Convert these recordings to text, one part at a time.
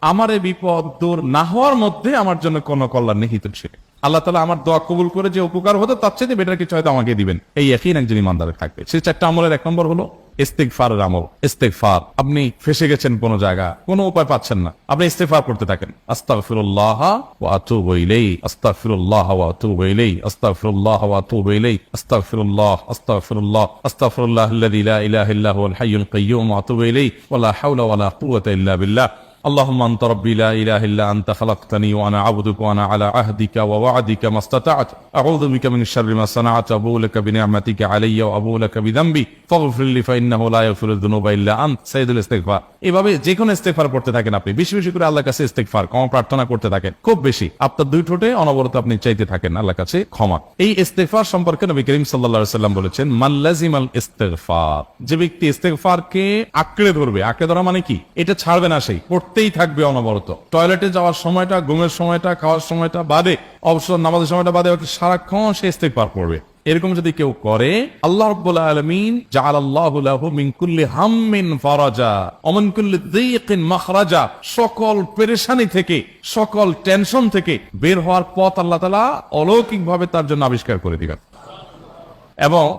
আমার এই বিপদ দূর না হওয়ার মধ্যে আমার জন্য কোনো কল্যাণ নিহিত ছিল আল্লাহ তালা আমার দোয়া কবুল করে যে উপকার হতো, তার চেয়ে বেটার কিছু হয়তো আমাকে দিবেন। এই একই একজন ইমানদারে থাকবে। সেই চারটা আমলের এক নম্বর হলো ইস্তেকফারের আমল। ইস্তেকফার আপনি ফেসে গেছেন কোন জায়গা, কোনো উপায় পাচ্ছেন না। আপনি ইস্তেকফার করতে থাকেন। হুয়াল হাইয়ুল হাওলা কুওয়াতা ইল্লা বিল্লাহ। اللهم انت ربي لا اله الا انت خلقتني وانا عبدك وانا على عهدك ووعدك ما استطعت اعوذ بك من شر ما صنعت ابو لك بنعمتك علي وابو لك بذنبي فاغفر لي فانه لا يغفر الذنوب الا انت سيد الاستغفار এভাবে যে কোনো ইস্তেগফার করতে থাকেন আপনি বেশি বেশি করে আল্লাহর কাছে ইস্তেগফার ক্ষমা প্রার্থনা করতে থাকেন খুব বেশি আপনার দুই ঠোঁটে অনবরত আপনি চাইতে থাকেন আল্লাহর কাছে ক্ষমা এই ইস্তেগফার সম্পর্কে নবী করিম সাল্লাল্লাহু আলাইহি সাল্লাম বলেছেন মাল্লাজিমাল ইস্তেগফার যে ব্যক্তি ইস্তেগফারকে আঁকড়ে ধরবে আঁকড়ে ধরা মানে কি এটা ছাড়বে না সেই পড়তেই থাকবে অনবরত। টয়লেটে যাওয়ার সময়টা, ঘুমের সময়টা, খাওয়ার সময়টা বাদে, অবসর নামাজের সময়টা বাদে সারাক্ষণ সে ইস্তেক পার করবে এরকম যদি কেউ করে, আল্লাহ রাব্বুল আলামিন জাআলাল্লাহু লাহু মিন কুল্লি হাম্মিন ফারাজা, ওয়া মিন কুল্লি মাখরাজা, সকল পেরেশানি থেকে, সকল টেনশন থেকে বের হওয়ার পথ আল্লাহ তাআলা অলৌকিকভাবে তার জন্য আবিষ্কার করে দিবেন। এবং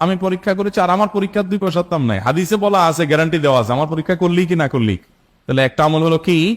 আমি পরীক্ষা করেছি আর আমার পরীক্ষার দুই পয়সার দাম নাই। হাদিসে বলা আছে গ্যারান্টি দেওয়া আছে। আমার পরীক্ষা করলি কি না করলি? তাহলে একটা আমল হলো কি?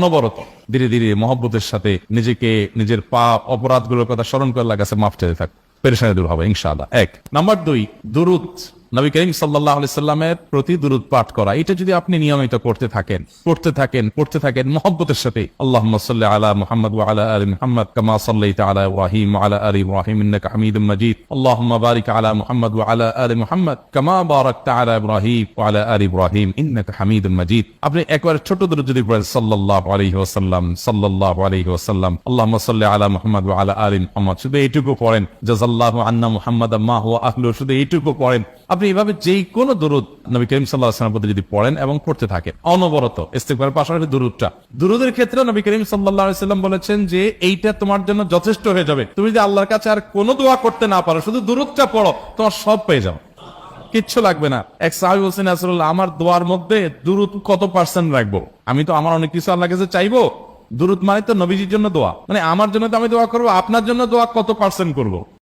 অনবরত ধীরে ধীরে মহব্বতের সাথে নিজেকে, নিজের পাপ, অপরাধগুলোর কথা স্মরণ করে লাগাছে মাফ চাইতে থাক। পেরেশানি দূর হবে, ইনশাআল্লাহ। এক। নাম্বার দুই, দুরুদ। নবী করিম সাল্লাহ সাল্লামের প্রতি দুরুদ পাঠ করা। এটা যদি আপনি নিয়মিত করতে থাকেন, পড়তে থাকেন পড়তে থাকেন, মহব্বতের সাথে আল্লাহ সাল্লি আলা মুহাম্মদ আলা আলি মুহাম্মদ কামা সাল্লাইতা আলা ইব্রাহিম ওয়া আলা আলি ইন্নাকা হামিদুম মাজিদ। আল্লাহুম্মা বারিক আলা মুহাম্মদ আলা আলি মুহাম্মদ কামা বারাকতা আলা ইব্রাহিম আলা আলি ইব্রাহিম ইন্নাকা হামিদুম মাজিদ। আপনি একবার ছোট দুরুদ যদি পড়েন, সাল্লাল্লাহু আলাইহি ওয়াসাল্লাম, সাল্লাল্লাহু আলাইহি ওয়াসাল্লাম, আল্লাহুম্মা সাল্লি আলা মুহাম্মদ আলা আলি মুহাম্মদ। শুধু এইটুকু পড়েন। জাযাল্লাহু আন্না মুহাম্মাদ মা হুয়া আহলু শুধু এইটুকু পড়েন। আপনি এইভাবে যেই কোনো দরুদ নবী করিম সাল্লাহ প্রতি যদি পড়েন এবং পড়তে থাকেন, অনবরত ইস্তেকবার পাশাপাশি দুরুদটা। দুরুদের ক্ষেত্রে নবী করিম সাল্লাহ সাল্লাম বলেছেন যে এইটা তোমার জন্য যথেষ্ট হয়ে যাবে। তুমি যদি আল্লাহর কাছে আর কোনো দোয়া করতে না পারো, শুধু দুরুদটা পড়ো, তোমার সব পেয়ে যাও। কিচ্ছু লাগবে না। এক সাহেব হোসেন আসরুল্লাহ আমার দোয়ার মধ্যে দুরুদ কত পার্সেন্ট রাখব? আমি তো, আমার অনেক কিছু আল্লাহ কাছে চাইব। দুরুদ মানে তো নবীজির জন্য দোয়া। মানে আমার জন্য তো আমি দোয়া করব, আপনার জন্য দোয়া কত পার্সেন্ট করব?